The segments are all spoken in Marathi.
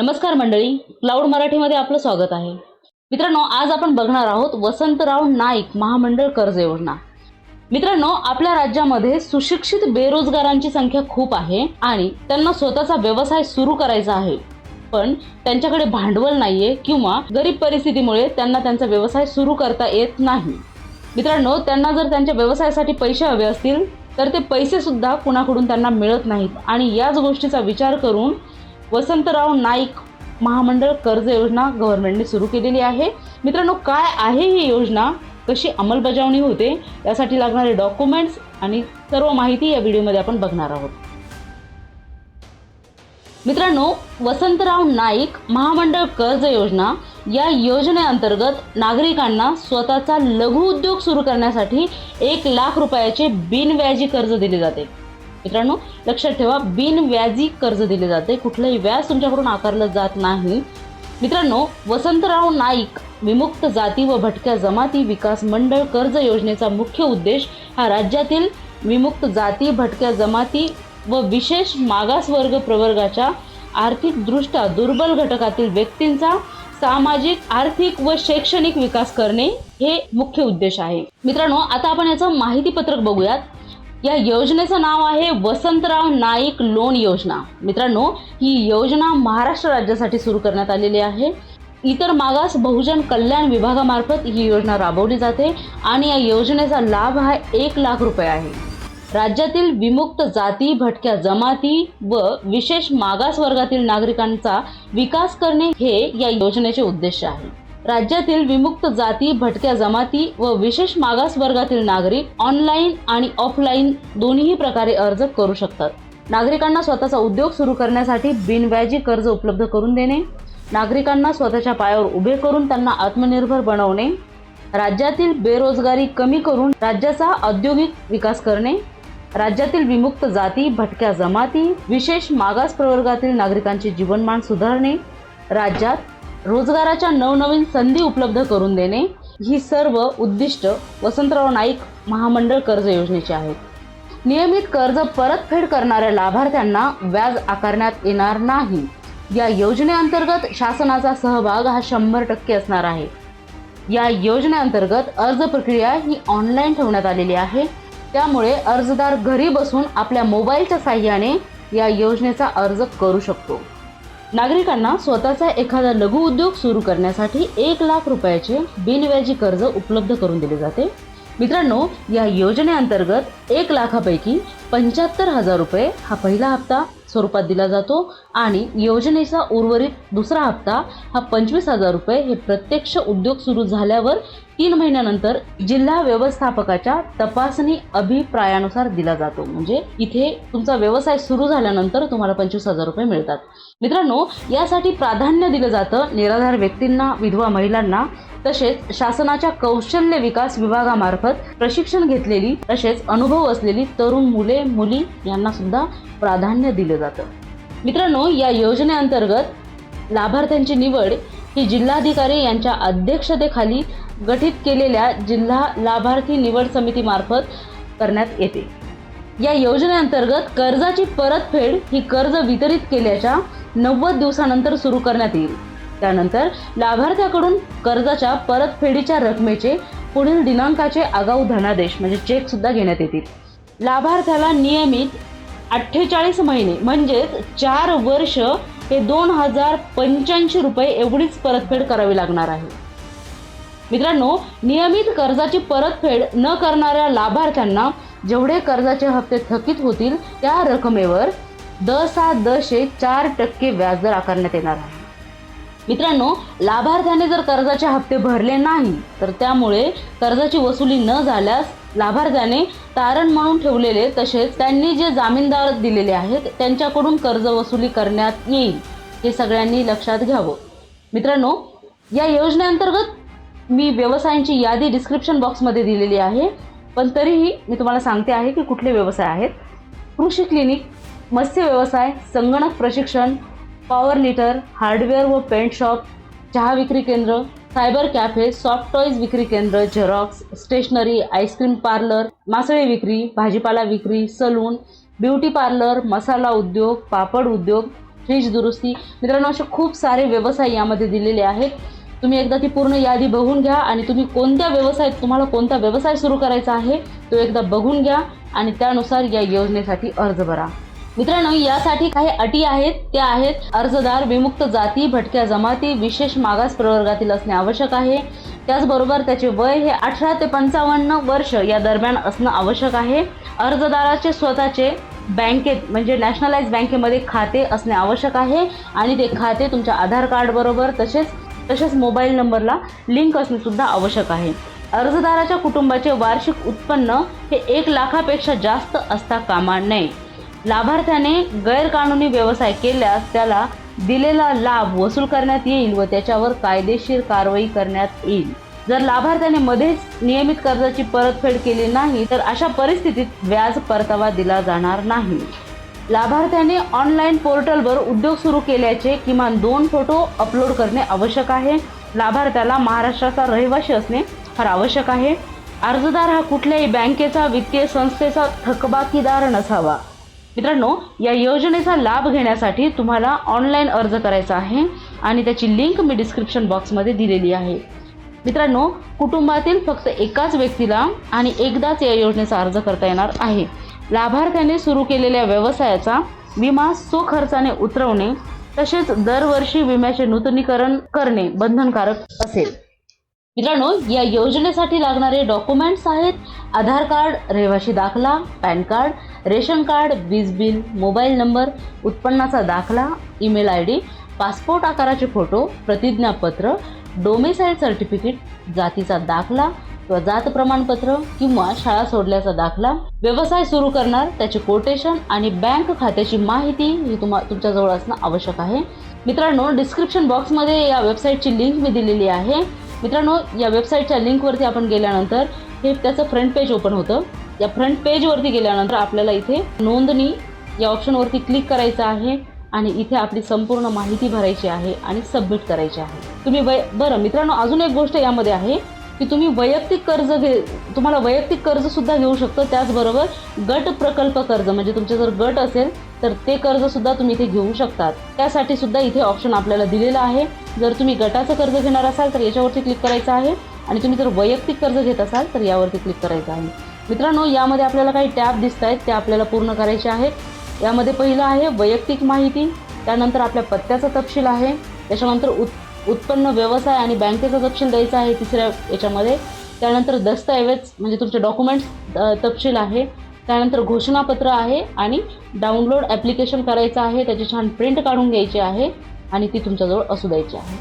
नमस्कार मंडळी क्लाउड मराठीमध्ये आपलं स्वागत आहे. मित्रांनो आज आपण बघणार आहोत वसंतराव नाईक महामंडळ कर्ज योजना. मित्रांनो आपल्या राज्यामध्ये सुशिक्षित बेरोजगारांची संख्या खूप आहे आणि त्यांना स्वतःचा व्यवसाय सुरू करायचा आहे. पण त्यांच्याकडे भांडवल नाहीये किंवा गरीब परिस्थितीमुळे त्यांना त्यांचा व्यवसाय सुरू करता येत नाही. मित्रांनो त्यांना जर त्यांच्या व्यवसायासाठी पैसे हवे असतील तर ते पैसे सुद्धा कुणाकडून त्यांना मिळत नाहीत. आणि याच गोष्टीचा विचार करून वसंतराव नाईक महामंडळ कर्ज योजना गव्हर्नमेंटने सुरू केलेली आहे. मित्रांनो काय आहे ही योजना? कशी अंमलबजावणी होते? यासाठी लागणारे डॉक्युमेंट्स आणि सर्व माहिती या व्हिडिओमध्ये आपण बघणार आहोत. मित्रांनो वसंतराव नाईक महामंडळ कर्ज योजना या योजनेअंतर्गत नागरिकांना स्वतःचा लघु उद्योग सुरू करण्यासाठी एक लाख रुपयाचे बिनव्याजी कर्ज दिले जाते. मित्रांनो लक्षात ठेवा बिनव्याजी कर्ज दिले जाते. कुठलंही व्याज तुमच्याकडून आकारलं जात नाही. मित्रांनो वसंतराव नाईक विमुक्त जाती व भटक्या जमाती विकास मंडळ कर्ज योजनेचा मुख्य उद्देश हा राज्यातील विमुक्त जाती भटक्या जमाती व विशेष मागासवर्ग प्रवर्गाच्या आर्थिकदृष्ट्या दुर्बल घटकातील व्यक्तींचा सामाजिक आर्थिक व शैक्षणिक विकास करणे हे मुख्य उद्देश आहे. मित्रांनो आता आपण याचं माहितीपत्रक बघूयात. या योजनेचं नाव आहे वसंतराव नाईक लोन योजना. मित्रांनो ही योजना महाराष्ट्र राज्यासाठी सुरू करण्यात आलेली आहे. इतर मागास बहुजन कल्याण विभागामार्फत ही योजना राबवली जाते आणि या योजनेचा लाभ हा एक लाख रुपये आहे. राज्यातील विमुक्त जाती भटक्या जमाती व विशेष मागास वर्गातील नागरिकांचा विकास करणे हे या योजनेचे उद्देश आहे. राज्यातील विमुक्त जाती भटक्या जमाती व विशेष मागास वर्गातील नागरिक ऑनलाईन आणि ऑफलाईन दोन्ही प्रकारे अर्ज करू शकतात. नागरिकांना स्वतःचा उद्योग सुरू करण्यासाठी बिनव्याजी कर्ज उपलब्ध करून देणे नागरिकांना स्वतःच्या पायावर उभे करून त्यांना आत्मनिर्भर बनवणे राज्यातील बेरोजगारी कमी करून राज्याचा औद्योगिक विकास करणे राज्यातील विमुक्त जाती भटक्या जमाती विशेष मागास प्रवर्गातील नागरिकांचे जीवनमान सुधारणे राज्यात रोजगाराच्या नवनवीन संधी उपलब्ध करून देणे ही सर्व उद्दिष्ट वसंतराव नाईक महामंडळ कर्ज योजनेची आहेत. नियमित कर्ज परतफेड करणाऱ्या लाभार्थ्यांना व्याज आकारण्यात येणार नाही. या योजनेअंतर्गत शासनाचा सहभाग हा शंभर टक्के असणार आहे. या योजनेअंतर्गत अर्ज प्रक्रिया ही ऑनलाईन ठेवण्यात आलेली आहे. त्यामुळे अर्जदार घरी बसून आपल्या मोबाईलच्या साह्याने या योजनेचा अर्ज करू शकतो. नागरिकांना स्वतःचा एखादा लघु उद्योग सुरू करण्यासाठी एक लाख रुपयाचे बिनव्याजी कर्ज उपलब्ध करून दिले जाते. मित्रांनो या योजनेअंतर्गत एक लाखापैकी पंच्याहत्तर हजार रुपये हा पहिला हप्ता स्वरूपात दिला जातो आणि योजनेचा उर्वरित दुसरा हप्ता हा पंचवीस हजार रुपये हे प्रत्यक्ष उद्योग सुरू झाल्यावर तीन महिन्यानंतर जिल्हा व्यवस्थापकाच्या तपासणी अभिप्रायानुसार दिला जातो. म्हणजे इथे तुमचा व्यवसाय सुरू झाल्यानंतर तुम्हाला पंचवीस हजार रुपये मिळतात. मित्रांनो यासाठी प्राधान्य दिलं जातं निराधार व्यक्तींना विधवा महिलांना तसेच शासनाच्या कौशल्य विकास विभागामार्फत प्रशिक्षण घेतलेली तसेच अनुभव असलेली तरुण मुले मुली यांना सुद्धा प्राधान्य दिलं जातं. मित्रांनो या योजनेअंतर्गत लाभार्थ्यांची निवड ही जिल्हाधिकारी यांच्या अध्यक्षतेखाली गठीत केलेल्या जिल्हा लाभार्थी निवड समितीमार्फत करण्यात येते. या योजनेअंतर्गत कर्जाची परतफेड ही कर्ज वितरित केल्याच्या नव्वद दिवसानंतर सुरू करण्यात येईल. त्यानंतर लाभार्थ्याकडून कर्जाच्या परतफेडीच्या रकमेचे पुढील दिनांकाचे आगाऊ धनादेश म्हणजे चेक सुद्धा घेण्यात येतील. लाभार्थ्याला नियमित अठ्ठेचाळीस महिने म्हणजेच चार वर्ष हे दोन हजार पंच्याऐंशी रुपये एवढीच परतफेड करावी लागणार आहे. मित्रांनो नियमित कर्जाची परतफेड न करणाऱ्या लाभार्थ्यांना जेवढे कर्जाचे हप्ते थकीत होतील त्या रकमेवर दसा दशे चार टक्के व्याजदर आकारण्यात येणार आहे. मित्रांनो लाभार्थ्याने जर कर्जाचे हप्ते भरले नाही तर त्यामुळे कर्जाची वसुली न झाल्यास लाभार्थ्याने तारण म्हणून ठेवलेले तसेच त्यांनी जे जामीनदार दिलेले आहेत त्यांच्याकडून कर्ज वसुली करण्यात येईल हे सगळ्यांनी लक्षात घ्यावं. मित्रांनो या योजनेअंतर्गत मी व्यवसायांची यादी डिस्क्रिप्शन बॉक्समध्ये दिलेली आहे. पण तरीही मी तुम्हाला सांगते आहे की कुठले व्यवसाय आहेत. कृषी क्लिनिक मत्स्य व्यवसाय संगणक प्रशिक्षण पॉवर लिटर हार्डवेअर व पेंट शॉप चहा विक्री केंद्र सायबर कॅफे सॉफ्ट टॉईज विक्री केंद्र झेरॉक्स स्टेशनरी आईस्क्रीम पार्लर मासळी विक्री भाजीपाला विक्री सलून ब्युटी पार्लर मसाला उद्योग पापड उद्योग फ्रीज दुरुस्ती. मित्रांनो असे खूप सारे व्यवसाय यामध्ये दिलेले आहेत. तुम्ही एकदा ती पूर्ण यादी बघून घ्या आणि तुम्ही कोणत्या व्यवसायात तुम्हाला कोणता व्यवसाय सुरू करायचा आहे तो एकदा बघून घ्या आणि त्यानुसार या योजनेसाठी अर्ज भरा. मित्रांनो यासाठी काही अटी आहेत. त्या आहेत अर्जदार विमुक्त जाती भटक्या जमाती विशेष मागास प्रवर्गातील असणे आवश्यक आहे. त्याचबरोबर त्याचे वय हे अठरा ते पंचावन्न वर्ष या दरम्यान असणं आवश्यक आहे. अर्जदाराचे स्वतःचे बँकेत म्हणजे नॅशनलाइज बँकेमध्ये खाते असणे आवश्यक आहे आणि ते खाते तुमच्या आधार कार्डबरोबर तसेच तसेच मोबाईल नंबरला लिंक असणे सुद्धा आवश्यक आहे. अर्जदाराच्या कुटुंबाचे वार्षिक उत्पन्न हे एक लाखापेक्षा जास्त असता कामा नये. लाभार्थ्याने गैरकानूनी व्यवसाय केल्यास त्याला दिलेला लाभ वसूल करण्यात येईल व त्याच्यावर कायदेशीर कारवाई करण्यात येईल. जर लाभार्थ्याने मध्येच नियमित कर्जाची परतफेड केली नाही तर अशा परिस्थितीत व्याज परतावा दिला जाणार नाही. लाभार्थ्याने ऑनलाईन पोर्टलवर उद्योग सुरू केल्याचे किमान दोन फोटो अपलोड करणे आवश्यक आहे. लाभार्थ्याला महाराष्ट्राचा रहिवासी असणे फार आवश्यक आहे. अर्जदार हा कुठल्याही बँकेचा वित्तीय संस्थेचा थकबाकीदार नसावा. मित्रांनो या योजनेचा लाभ घेण्यासाठी तुम्हाला ऑनलाईन अर्ज करायचा आहे आणि त्याची लिंक मी डिस्क्रिप्शन बॉक्समध्ये दिलेली आहे. मित्रांनो कुटुंबातील फक्त एकाच व्यक्तीला आणि एकदाच या योजनेचा अर्ज करता येणार आहे. लाभार्थ्याने सुरू केलेल्या व्यवसायाचा विमा स्वखर्चाने उतरवणे तसेच दरवर्षी विम्याचे नूतनीकरण करणे बंधनकारक असेल. मित्रांनो या योजनेसाठी लागणारे डॉक्युमेंट्स आहेत. आधार कार्ड रहिवाशी दाखला पॅन कार्ड रेशन कार्ड वीज बिल मोबाईल नंबर उत्पन्नाचा दाखला ईमेल आय डी पासपोर्ट आकाराचे फोटो प्रतिज्ञापत्र डोमेसाईल सर्टिफिकेट जातीचा दाखला किंवा जात प्रमाणपत्र किंवा शाळा सोडल्याचा दाखला व्यवसाय सुरू करणार त्याचे कोटेशन आणि बँक खात्याची माहिती ही तुम्हा तुमच्याजवळ असणं आवश्यक आहे. मित्रांनो डिस्क्रिप्शन बॉक्समध्ये या वेबसाईटची लिंक मी दिलेली आहे. मित्रांनो या वेबसाईटच्या लिंकवरती आपण गेल्यानंतर हे त्याचं फ्रंट पेज ओपन होतं. या फ्रंट पेजवरती गेल्यानंतर आपल्याला इथे नोंदणी या ऑप्शनवरती क्लिक करायचं आहे आणि इथे आपली संपूर्ण माहिती भरायची आहे आणि सबमिट करायची आहे. तुम्ही वय बरं मित्रांनो अजून एक गोष्ट यामध्ये आहे. की तुम्ही वैयक्तिक कर्ज घे तुम्हाला वैयक्तिक कर्जसुद्धा घेऊ शकतो त्याचबरोबर गट प्रकल्प कर्ज म्हणजे तुमचे जर गट असेल तर ते कर्जसुद्धा तुम्ही इथे घेऊ शकतात. त्यासाठी सुद्धा इथे ऑप्शन आपल्याला दिलेलं आहे. जर तुम्ही गटाचं कर्ज घेणार असाल तर याच्यावरती क्लिक करायचं आहे. आणि तुम्ही जर वैयक्तिक कर्ज घेत असाल तर यावरती क्लिक करायचं आहे. मित्रांनो यामध्ये आपल्याला काही टॅब दिसत आहेत ते आपल्याला पूर्ण करायचे आहेत. यामध्ये पहिलं आहे वैयक्तिक माहिती त्यानंतर आपल्या पत्त्याचा तपशील आहे. त्याच्यानंतर उत् उत्पन्न व्यवसाय आणि बँकेचा तपशील द्यायचा आहे तिसऱ्या याच्यामध्ये. त्यानंतर दस्तऐवज म्हणजे तुमचे डॉक्युमेंट्स तपशील आहे. त्यानंतर घोषणापत्र आहे आणि डाउनलोड ॲप्लिकेशन करायचं आहे. त्याची छान प्रिंट काढून घ्यायची आहे आणि ती तुमच्याजवळ असू द्यायची आहे.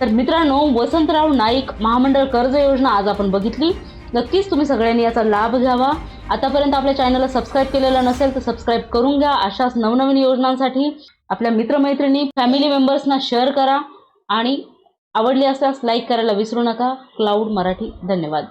तर मित्रांनो वसंतराव नाईक महामंडळ कर्ज योजना आज आपण बघितली. नक्कीच तुम्ही सगळ्यांनी याचा लाभ घ्यावा. आतापर्यंत आपल्या चॅनलला सबस्क्राईब केलेलं नसेल तर सबस्क्राईब करून घ्या. अशाच नवनवीन योजनांसाठी आपल्या मित्रमैत्रिणी फॅमिली मेंबर्सना शेअर करा. आणि आवडली असल्यास लाईक करायला विसरू नका. क्लाउड मराठी धन्यवाद.